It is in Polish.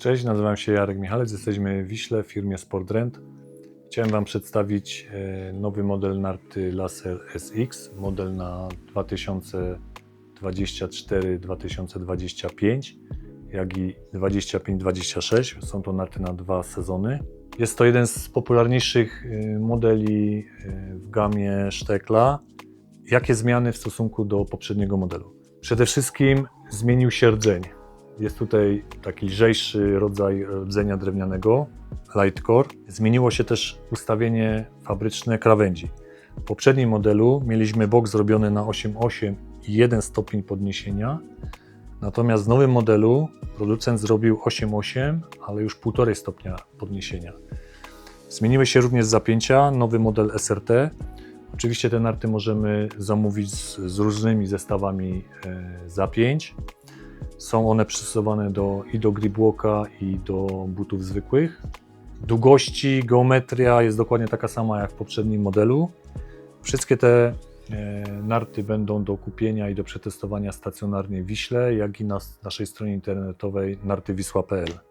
Cześć, nazywam się Jarek Michalec, jesteśmy w Wiśle w firmie Sportrent. Chciałem Wam przedstawić e, nowy model narty Laser SX, model na 2024-2025, jak i 25-26. Są to narty na dwa sezony. Jest to jeden z popularniejszych e, modeli e, w gamie Sztekla. Jakie zmiany w stosunku do poprzedniego modelu? Przede wszystkim zmienił się rdzeń. Jest tutaj taki lżejszy rodzaj rdzenia drewnianego, Lightcore. Zmieniło się też ustawienie fabryczne krawędzi. W poprzednim modelu mieliśmy bok zrobiony na 8,8 i 1 stopień podniesienia, natomiast w nowym modelu producent zrobił 8,8, ale już 1,5 stopnia podniesienia. Zmieniły się również zapięcia, nowy model SRT. Oczywiście te narty możemy zamówić z, z różnymi zestawami e, zapięć. Są one przystosowane do, i do gripwalka, i do butów zwykłych. Długości, geometria jest dokładnie taka sama jak w poprzednim modelu. Wszystkie te e, narty będą do kupienia i do przetestowania stacjonarnie w Wiśle, jak i na naszej stronie internetowej nartywisła.pl.